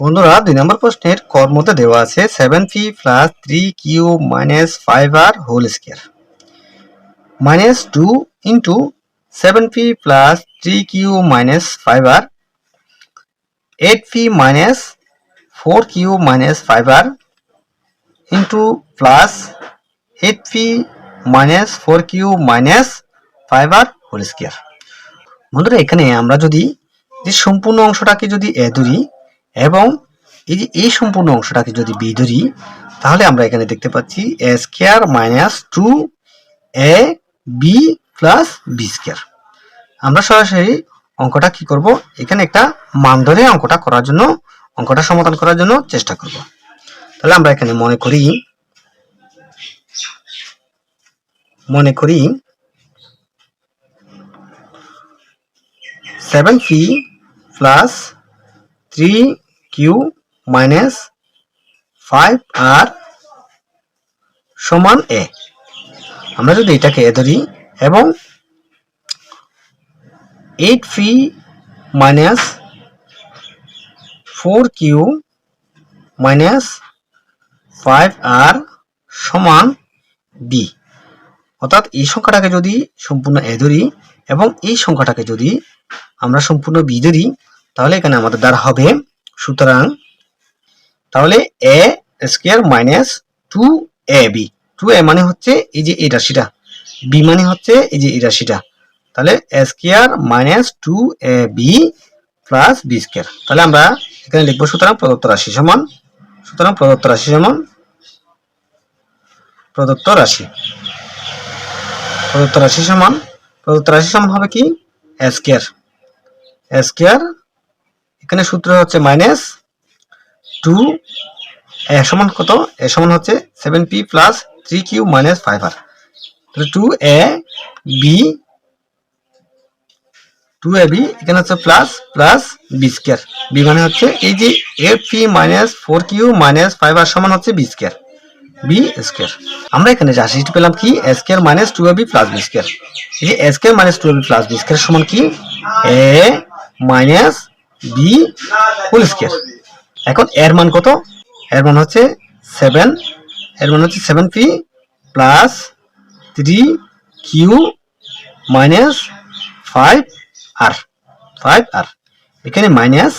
বন্ধুরা, দুই নম্বর প্রশ্নের কর্মতে দেওয়া আছে seven P plus three Q minus five R whole square minus two into seven P plus three Q minus five R eight P minus four Q minus five R into plus eight P minus four Q minus five R whole square বন্ধুরা, এখানে আমরা যদি যে সম্পূর্ণ অংশটাকে যদি এ ধরি এবং এই যে এই সম্পূর্ণ অংশটাকে যদি বি ধরি, তাহলে আমরা এখানে দেখতে পাচ্ছি A square minus two A B plus B square আমরা সরাসরি অঙ্কটা কি করব? এখানে একটা মান ধরে অঙ্কটা করার জন্য, অঙ্কটা সমাধান করার জন্য চেষ্টা করব। তাহলে আমরা এখানে মনে করি মনে করি seven P plus three Q minus five R সমান এ আমরা যদি এটাকে এ ধরি এবং eight P minus four Q minus five R সমান বি অর্থাৎ এই সংখ্যাটাকে যদি সম্পূর্ণ এ ধরি এবং এই সংখ্যাটাকে যদি আমরা সম্পূর্ণ বি ধরি, তাহলে এখানে আমাদের দ্বারা হবে সুতরাং তাহলে A square minus two A B two A মানে হচ্ছে এই যে এই রাশিটা। বি মানে হচ্ছে এই যে এই রাশিটা। তাহলে A square minus two A B plus B square তাহলে আমরা এখানে লিখব সুতরাং প্রদত্ত রাশি সমান, সুতরাং প্রদত্ত রাশি সমান প্রদত্ত রাশি। প্রদত্ত রাশি সমান, প্রদত্ত রাশি সমান হবে কি? এ স্কোয়ার এ স্কোয়ার এখানে সূত্র হচ্ছে মাইনাস টু এ সমান কত? এ সমান হচ্ছে seven P plus three Q minus five R. Two A B, two A B, এখানে হচ্ছে plus plus B square. B মানে হচ্ছে এই যে A P minus four Q minus five R সমান হচ্ছে বি স্কোয়ার বি স্কোয়ার। আমরা এখানে যে রাশিটি পেলাম কি? Square minus two A B plus B square. এই যে square minus two A B plus B square সমান কি? A minus B whole square এখন এর মান কত? এর মান হচ্ছে সেভেন এর মান হচ্ছে seven P plus three Q minus five R five R এখানে মাইনাস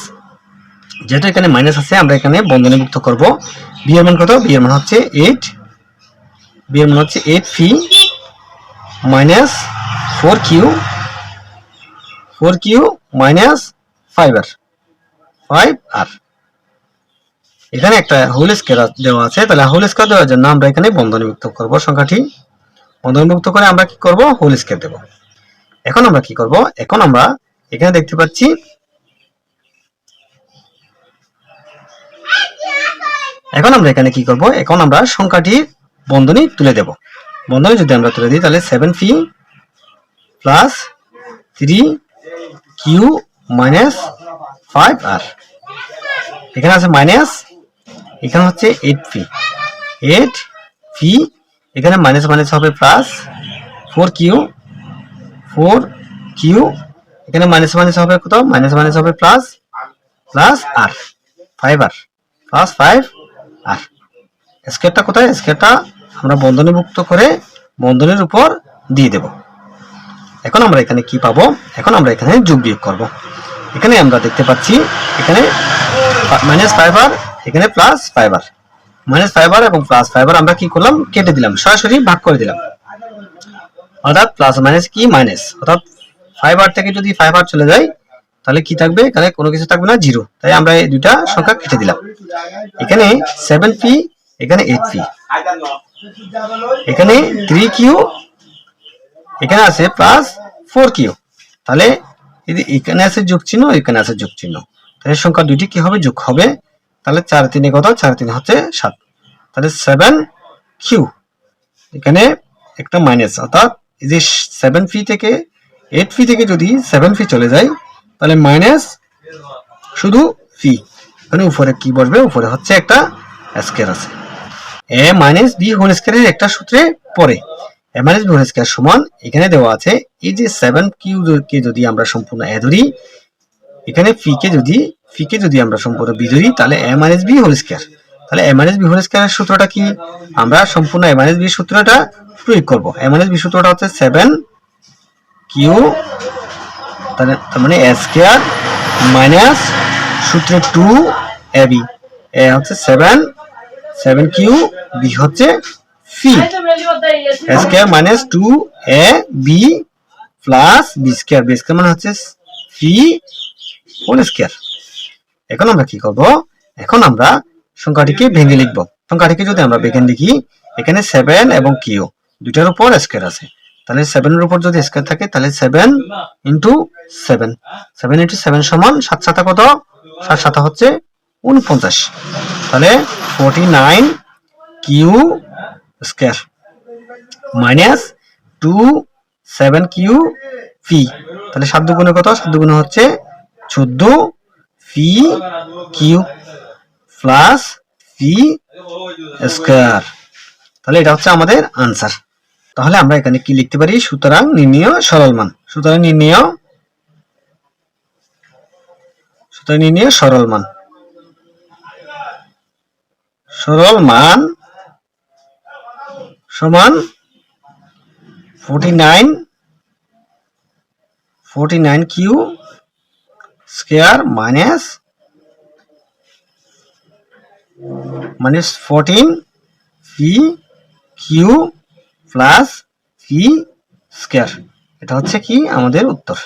যেহেতু এখানে মাইনাস আছে, আমরা এখানে বন্ধনীভুক্ত করব। বি এর মান কত? বি এর মান হচ্ছে এইট বি এর মান হচ্ছে eight P minus four Q four Q minus five R five R এখানে একটা হোল স্কোয়ার দেওয়া আছে। তাহলে হোল স্কোয়ার দেওয়ার জন্য আমরা এখানে বন্ধনীভুক্ত করব সংখ্যাটি। বন্ধনীভুক্ত করে আমরা কি করব? হোল স্কোয়ার দেব। এখন আমরা কি করব? এখন আমরা এখানে দেখতে পাচ্ছি এখন আমরা এখানে কি করব? এখন আমরা সংখ্যাটির বন্ধনী তুলে দেব। বন্ধনী যদি আমরা তুলে দিই, তাহলে seven P plus three Q minus five R. এখানে আছে মাইনাস, এখানে হচ্ছে এইট পি এইট পি এখানে মাইনাস মাইনাস হবে plus four Q four Q এখানে মাইনাস মাইনাস হবে কত? মাইনাস মাইনাস হবে প্লাস প্লাস আর five R plus five R স্কেয়ারটা কোথায়? স্কেয়ারটা আমরা বন্ধনীভুক্ত করে বন্ধনীর উপর দিয়ে দেব। এখন আমরা এখানে কি পাবো? এখন আমরা এখানে যোগ বিয়োগ করব। এখানে আমরা দেখতে পাচ্ছি, এখানে মাইনাস ফাইভ আর এখানে plus five R minus five R এবং প্লাস ফাইভ আর আমরা কি করলাম? কেটে দিলাম, সরাসরি ভাগ করে দিলাম। অর্থাৎ প্লাস মাইনাস কি? মাইনাস অর্থাৎ ফাইভ আর থেকে যদি ফাইভ আর চলে যায়, তাহলে কি থাকবে? এখানে কোনো কিছু থাকবে না জিরো তাই আমরা এই দুইটা সংখ্যা কেটে দিলাম। এখানে সেভেন পি এখানে এইট পি এখানে থ্রি কিউ এখানে আছে প্লাস ফোর কিউ। তাহলে এখানে আছে যোগ চিহ্ন এখানে আছে যোগ চিহ্ন তাহলে সংখ্যা দুইটি কি হবে? যোগ হবে। তাহলে চার তিনে কত? চার তিন হচ্ছে সাত। তাহলে সেভেন কিউ। এখানে একটা মাইনাস অর্থাৎ এই যে সেভেন ফি থেকে এইট ফি থেকে যদি সেভেন ফি চলে যায়, তাহলে মাইনাস শুধু ফি মানে উপরে কি বসবে? উপরে হচ্ছে একটা স্কোয়ার আছে। এ মাইনাস বি হোল স্কোয়ারের একটা সূত্রে পরে A minus B whole square সমান এখানে দেওয়া আছে, এই যে সেভেন কিউ কে যদি আমরা সম্পূর্ণ এ ধরি, এখানে ফি কে যদি ফিকে যদি আমরা সম্পূর্ণ বি ধরি, তাহলে A minus B whole square তাহলে এ মাইনাস বি হোল স্কয়ারের সূত্রটা কি? আমরা সম্পূর্ণ এ মাইনাস বি সূত্রটা প্রয়োগ করব। এ মাইনাস বি সূত্রটা হচ্ছে সেভেন কিউ তার মানে এ স্কয়ার মাইনাস সূত্রে টু এ বি এ হচ্ছে সেভেন সেভেন কিউ বি হচ্ছে A square minus two A B plus B square B square মানে হচ্ছে ফি হোল স্কয়ার এখন আমরা কি করব? এখন আমরা সংখ্যাটিকে ভেঙে লিখব। সংখ্যাটিকে যদি আমরা ভেঙে লিখি এখানে সেভেন এবং কিউ দুইটার উপর স্কয়ার আছে। তাহলে সেভেনের উপর যদি স্কয়ার থাকে তাহলে seven into seven seven into seven সমান সাত সাতা কত? সাত সাতা হচ্ছে উনপঞ্চাশ তাহলে forty nine Q square minus two seven Q P তাহলে সাত দুগুণে কত? সাত দুগুণে হচ্ছে চোদ্দ P Q plus P square তাহলে এটা হচ্ছে আমাদের আনসার তাহলে আমরা এখানে কি লিখতে পারি? সুতরাং নির্ণয় সরল মান। সুতরাং নির্ণয় সুতরাং নির্ণয় সরল মান। সরল মান সমান forty nine forty nine Q square minus minus fourteen P Q plus P square. এটা হচ্ছে কি? আমাদের উত্তর।